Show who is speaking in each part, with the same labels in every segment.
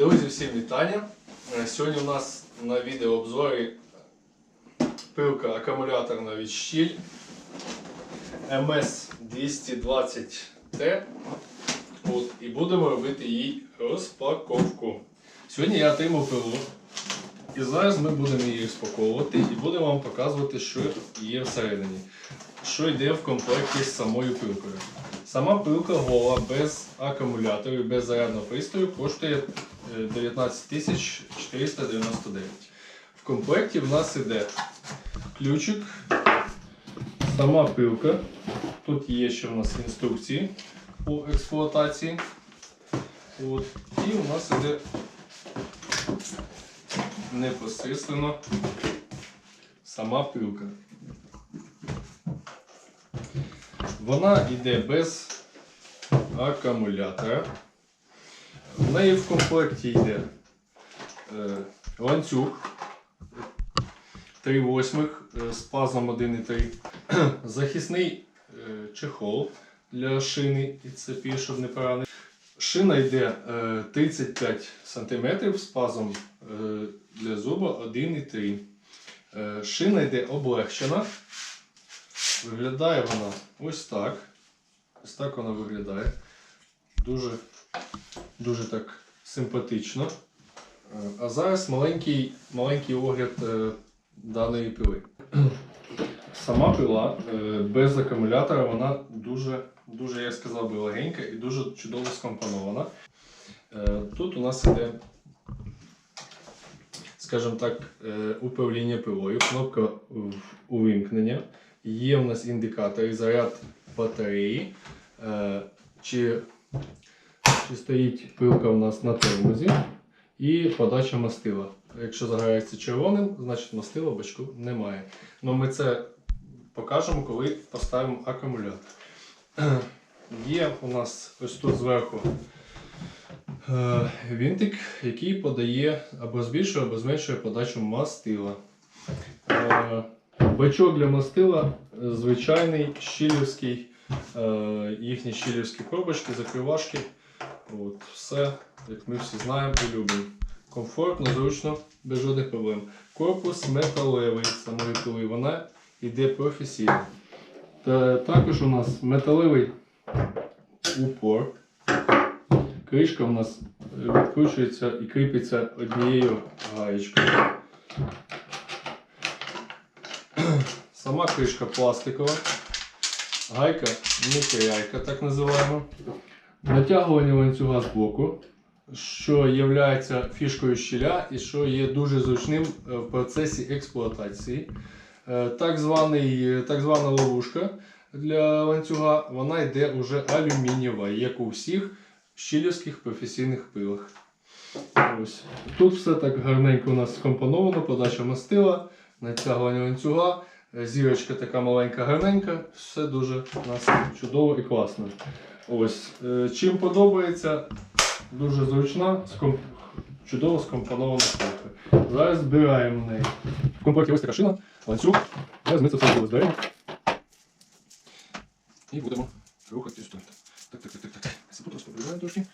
Speaker 1: Друзі, всім вітання. Е, Сьогодні у нас на відеообзорі пилка акумуляторна від щіль MS220T. От, і будемо робити їй розпаковку. Сьогодні я отримав пилу. І зараз ми будемо її розпаковувати і будемо вам показувати, що є всередині. Що йде в комплекті з самою пилкою. Сама пилка гола без акумуляторів, без зарядного пристрою коштує 19 499. В комплекті в нас іде ключик, сама пилка. Тут є ще в нас інструкції по експлуатації. От. І у нас іде непосредственно сама пилка. Вона йде без акумулятора. В неї в комплекті йде е, ланцюг 3 восьмих з пазом 1,3. Захисний е, чехол для шини і цепі, щоб не поранити. Шина йде е, 35 см з пазом для зуба 1,3. Е, шина йде облегчена. Виглядає вона ось так. Ось так вона виглядає. Дуже, дуже так симпатично. Е, А зараз маленький, маленький огляд е, даної пили. Сама пила е, без акумулятора, вона дуже, дуже, я сказав би, легенька і дуже чудово скомпонована. Тут у нас іде, скажімо так, управління пилою, кнопка увімкнення. Є у нас індикатори, заряд батареї, чи, чи стоїть пилка у нас на тормозі і подача мастила. Якщо загорається червоним, значить мастила в бачку немає. Ну ми це покажемо, коли поставимо акумулятор. Є у нас ось тут зверху е, вінтик, який подає або збільшує, або зменшує подачу мастила. Е, Бачок для мастила звичайний щілівський, е, їхні щілівські коробочки, закривашки. От, все, як ми всі знаємо і любимо. Комфортно, зручно, без жодних проблем. Корпус металевий самої пили, вона йде професійно. Та, також у нас металевий упор. Кришка у нас відкручується і кріпиться однією гаєчкою. Сама кришка пластикова, гайка мікрояйка, так називаємо. Натягування ланцюга з боку, що є фішкою щіля і що є дуже зручним е, в процесі експлуатації. Е, Так, званий, так звана ловушка для ланцюга, вона йде уже алюмінієва, як у всіх щілівських професійних пилах. Ось. Тут все так гарненько у нас скомпоновано, подача мастила, натягування ланцюга, е, зірочка така маленька гарненька, все дуже у нас чудово і класно. Ось. е, Чим подобається, дуже зручна, ском... чудово скомпонована пилка. Зараз збираємо неї. В комплекті ось така шина, ланцюг. Зараз ми це все зберемо. І будемо рухати сюди. Так, так, так, так, так. Сипу просто прибираємо трошки.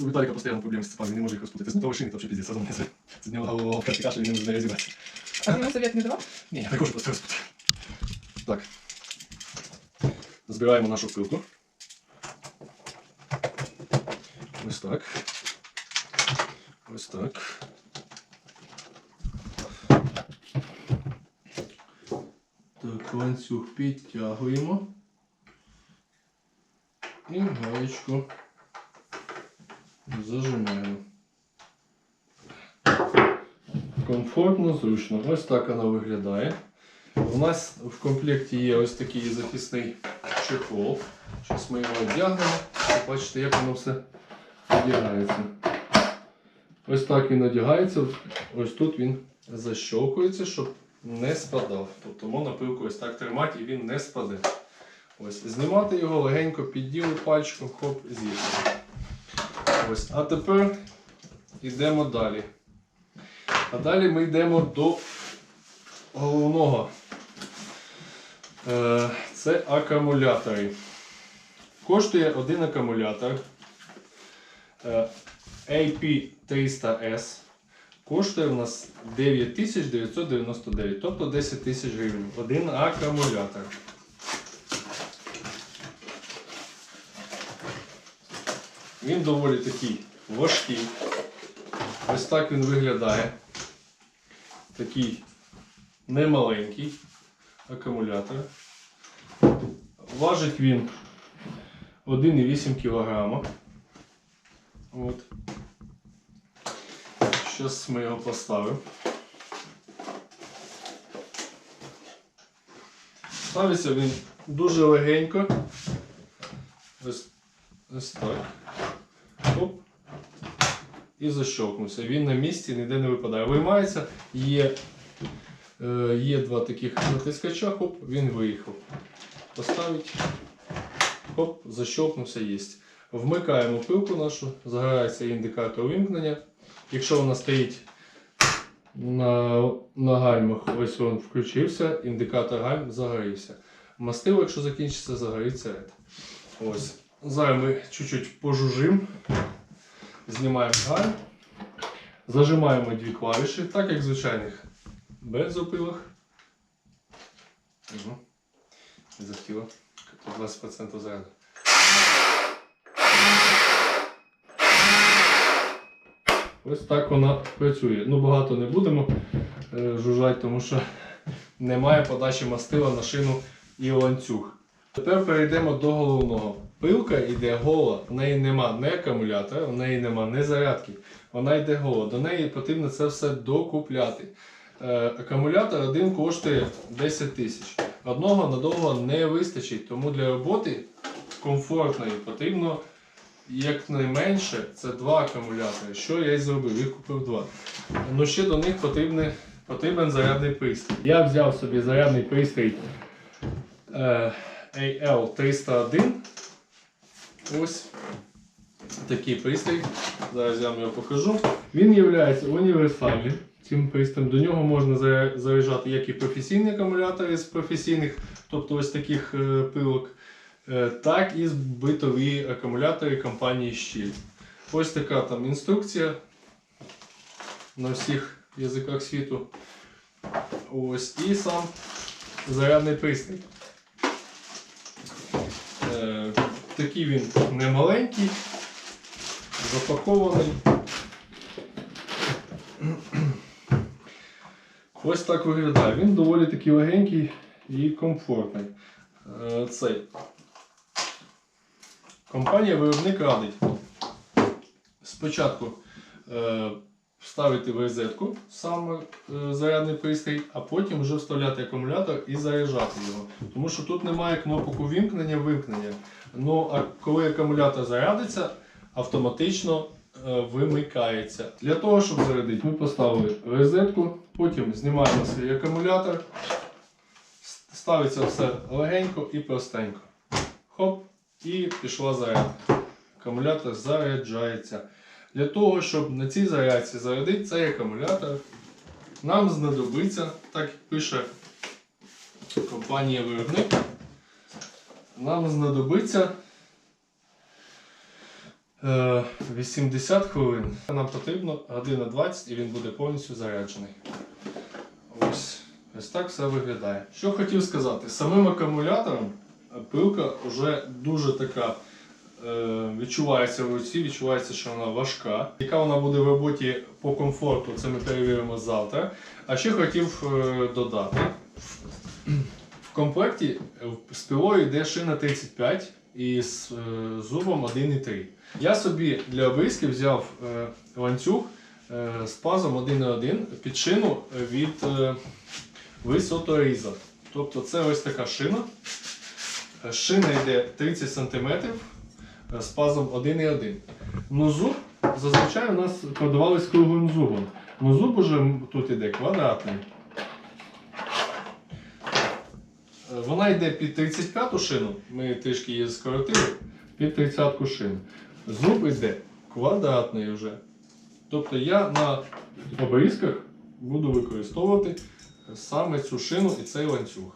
Speaker 1: У Віталіка постійно проблеми з цепами, він не може їх розпутати. З металової шини, то взагалі піздець, разом не Це з нього голова каші, він не може розібратися.
Speaker 2: А йому совет не давав?
Speaker 1: Ні, я хочу просто розпутати. Так. Збираємо нашу пилку. Ось так. Ось так. Так, ланцюг підтягуємо. І гаєчку зажимаємо. Комфортно, зручно. Ось так вона виглядає. У нас в комплекті є ось такий захисний чехол. Зараз ми його одягнемо. Бачите, як воно все одягається. Ось так він одягається. Ось тут він защолкується, щоб не спадав. Тобто можна ось так тримати і він не спаде. Ось, знімати його легенько підділи пальчиком, хоп, з'їхали. Ось, а тепер йдемо далі. А далі ми йдемо до головного. Е, Це акумулятори. Коштує один акумулятор е, AP 300S коштує у нас 9999, тобто 10 тисяч гривень. Один акумулятор. Він доволі такий важкий. Ось так він виглядає. Такий немаленький акумулятор. Важить він 1,8 кг. От. Зараз ми його поставимо. Ставиться він дуже легенько. Ось, ось так. Оп. І защелкнувся. Він на місці ніде не випадає. Виймається, є, е, є два таких натискача, хоп, він виїхав. Поставить. Хоп, защелкнувся, є. Вмикаємо пилку нашу, загорається індикатор вимкнення. Якщо вона стоїть на, на гальмах, ось він включився, індикатор гальм загорівся. Мастило, якщо закінчиться, загориться. ред. Ось. Зараз ми чуть-чуть пожужимо. Знімаємо гальм. Зажимаємо дві клавіші, так як в звичайних бензопилах. Угу. Захотіло. 20% заряду. Ось так вона працює. Ну, багато не будемо е, жужжати, тому що немає подачі мастила на шину і ланцюг. Тепер перейдемо до головного. Пилка йде гола, в неї нема ні акумулятора, в неї нема ні зарядки. Вона йде гола. До неї потрібно це все докупляти. Е, акумулятор один коштує 10 тисяч. Одного надовго не вистачить, тому для роботи комфортної потрібно якнайменше це два акумулятори. Що я і зробив? Їх купив два. Ну ще до них потрібний, потрібен зарядний пристрій. Я взяв собі зарядний пристрій е, AL301. Ось такий пристрій. Зараз я вам його покажу. Він є універсальним. Цим пристроєм. До нього можна заря- заряджати як і професійні акумулятори з професійних, тобто ось таких е, пилок, так і битові акумулятори компанії Щіль. Ось така там інструкція на всіх язиках світу. Ось і сам зарядний пристрій. Е, такий він не маленький, запакований. Ось так виглядає. Він доволі такий легенький і комфортний. Е, Цей. Компанія виробник радить спочатку е, вставити в розетку сам е, зарядний пристрій, а потім вже вставляти акумулятор і заряджати його. Тому що тут немає кнопок увімкнення вимкнення. Ну а коли акумулятор зарядиться, автоматично е, вимикається. Для того, щоб зарядити, ми поставили розетку, потім знімаємо свій акумулятор, ставиться все легенько і простенько. Хоп, і пішла зарядка. Акумулятор заряджається. Для того, щоб на цій зарядці зарядити цей акумулятор, нам знадобиться, так пише компанія виробник, нам знадобиться е, 80 хвилин. Нам потрібно година 20 і він буде повністю заряджений. Ось, ось так все виглядає. Що хотів сказати, самим акумулятором е, пилка вже дуже така е, відчувається в руці, відчувається, що вона важка. Яка вона буде в роботі по комфорту, це ми перевіримо завтра. А ще хотів е, додати. В комплекті е, з пилою йде шина 35 і з е, зубом 1,3. Я собі для обрізки взяв е, ланцюг е, з пазом 1,1 під шину від е, висоторіза. Тобто це ось така шина. Е, Шина йде 30 см з пазом 1,1. Ну зуб зазвичай у нас продавались круглим зубом. Ну зуб уже тут іде квадратний. Е, Вона йде під 35 шину, ми трішки її скоротили, під 30 шину. Зуб йде квадратний вже. Тобто я на обрізках буду використовувати саме цю шину і цей ланцюг.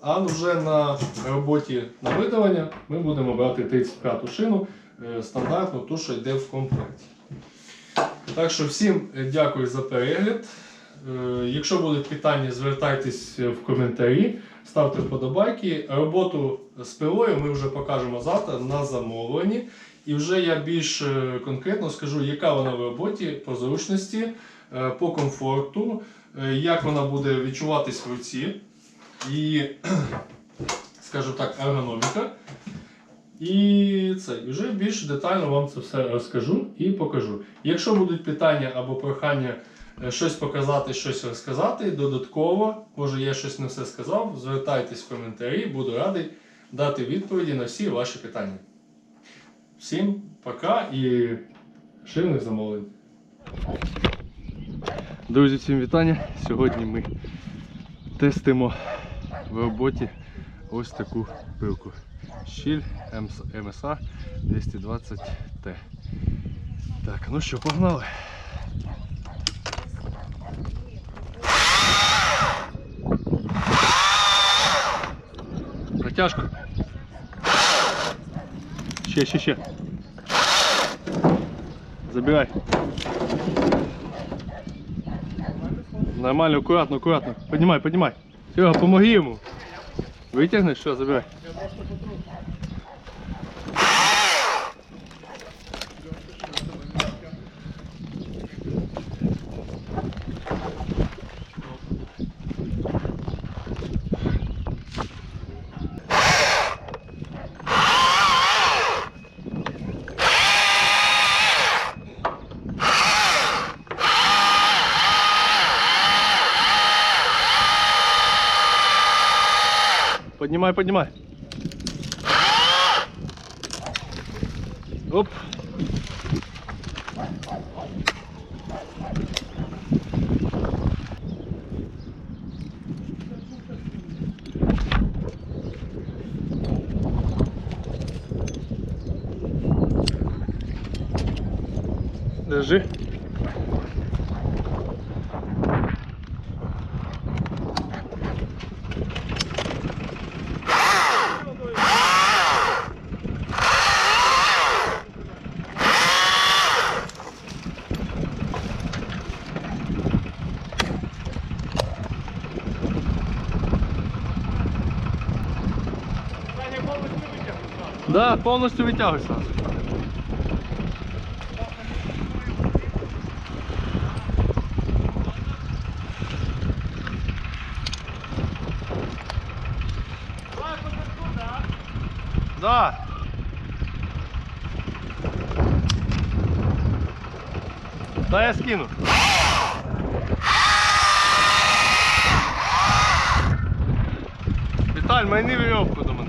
Speaker 1: А вже на роботі на видавання ми будемо брати 35-ту шину е, стандартну, ту, що йде в комплекті. Так що всім е, дякую за перегляд. Е, Якщо будуть питання, звертайтесь в коментарі, ставте вподобайки. Роботу з пилою ми вже покажемо завтра на замовленні. І вже я більш конкретно скажу, яка вона в роботі по зручності, по комфорту, як вона буде відчуватись в руці. І, скажімо так, ергономіка. І це вже більш детально вам це все розкажу і покажу. Якщо будуть питання або прохання е, щось показати, щось розказати, додатково, може я щось не все сказав, звертайтесь в коментарі, буду радий дати відповіді на всі ваші питання. Всім пока і ширних замовлень. Друзі, всім вітання. Сьогодні ми тестимо в роботі ось таку пилку. Щіль МСА 220Т. Так, ну що, погнали. Натяжку. Ще, ще, ще. Забирай. Нормально, аккуратно, аккуратно. Поднимай, поднимай. Серега, помоги ему. Витягнеш, що, забирай. Поднимай, поднимай. Оп. Держи. Да, повністю витягуйся. Да. Да, я скину. Віталь, майни вірьовку до мене.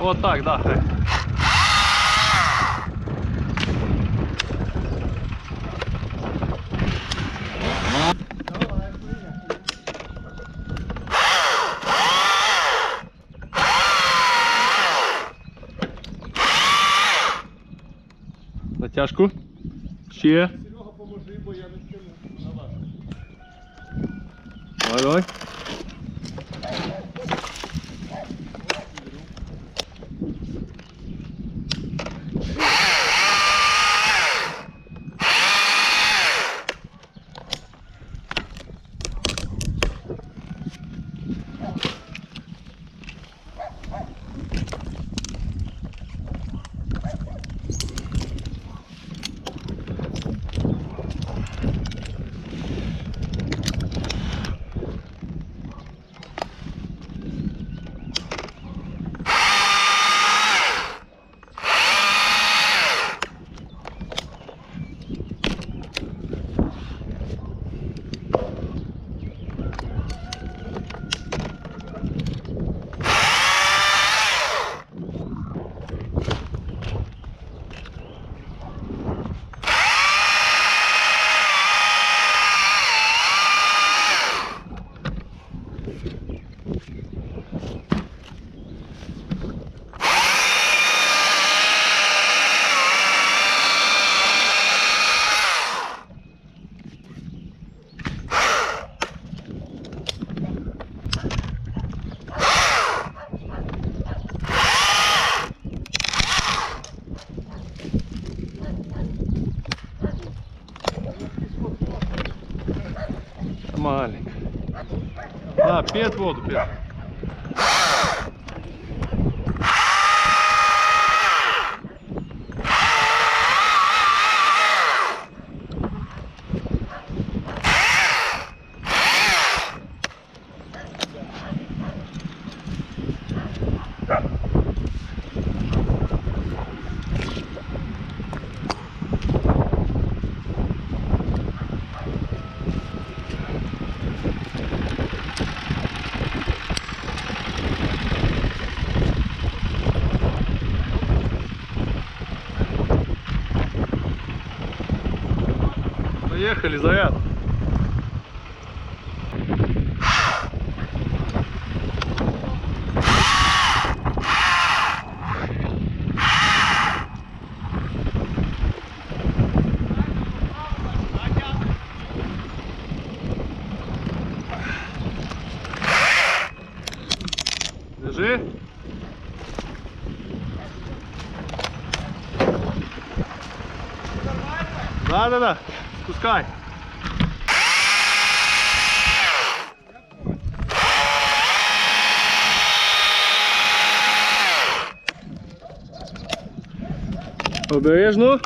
Speaker 1: От так, да. хай. Натяжку. Ще.
Speaker 2: Серега, поможи, бо я не стягну на вас.
Speaker 1: Давай, давай. Маленько. Да, пьет воду, пьет. Поехали, заряд. Держи. Да, да, да. Обережно.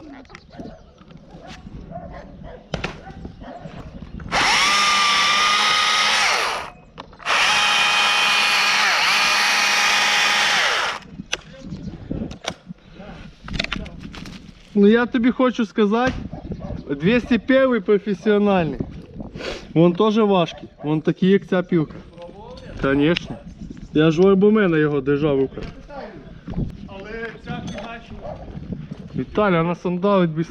Speaker 1: Ну я тобі хочу сказати, 201 професіональний. Вон теж важкий. Вон такий, як ця пілка. Звісно. Я ж у арбумена його держав руках.
Speaker 2: Але ця фігачі.
Speaker 1: Віталя на сандалить би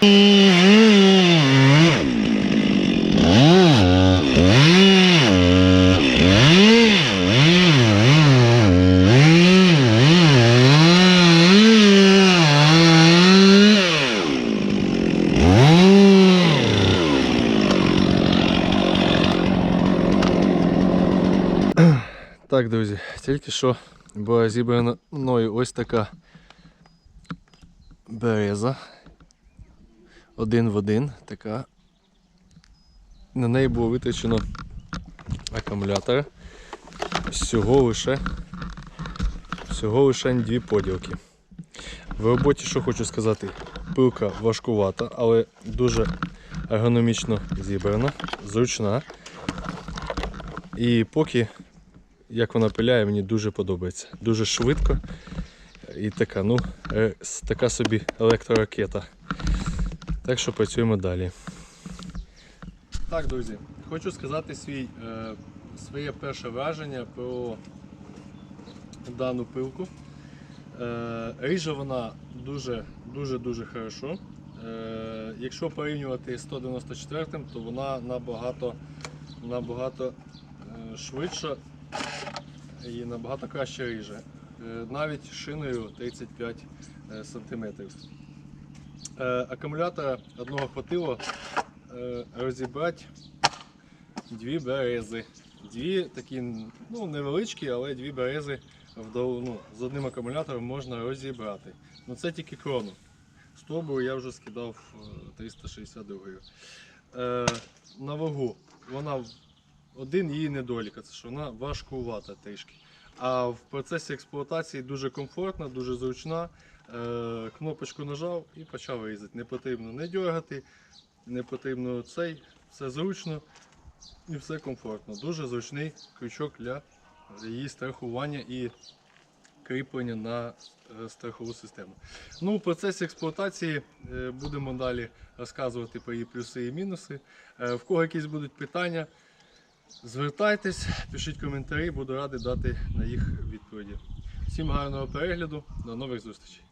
Speaker 1: Так, друзі, тільки що була зібрана мною ось така береза. Один в один, така. На неї було витрачено акумулятор. Всього лише всього лише дві поділки. В роботі, що хочу сказати, пилка важкувата, але дуже ергономічно зібрана, зручна. І поки як вона пиляє, мені дуже подобається. Дуже швидко. І така, ну, е, така собі електроракета. Так що працюємо далі. Так, друзі, хочу сказати свій, е, своє перше враження про дану пилку. Е, ріже вона дуже дуже дуже хорошо. Е, якщо порівнювати з 194, то вона набагато, набагато е, швидша і набагато краще ріже. Е, Навіть шиною 35 см. Акумулятора одного хватило е, розібрати дві берези. Дві такі ну, невеличкі, але дві берези вдов- ну, з одним акумулятором можна розібрати. Ну це тільки крону. Стовбур я вже скидав е, 362. Е, на вагу вона один її недолік, це що вона важкувата трішки. А в процесі експлуатації дуже комфортна, дуже зручна. Е, кнопочку нажав і почав різати. Не потрібно не дергати, не потрібно цей, все зручно і все комфортно. Дуже зручний крючок для її страхування і кріплення на е, страхову систему. Ну, в процесі експлуатації е, будемо далі розказувати про її плюси і мінуси. В кого якісь будуть питання, звертайтесь, пишіть коментарі, буду радий дати на їх відповіді. Всім гарного перегляду, до нових зустрічей!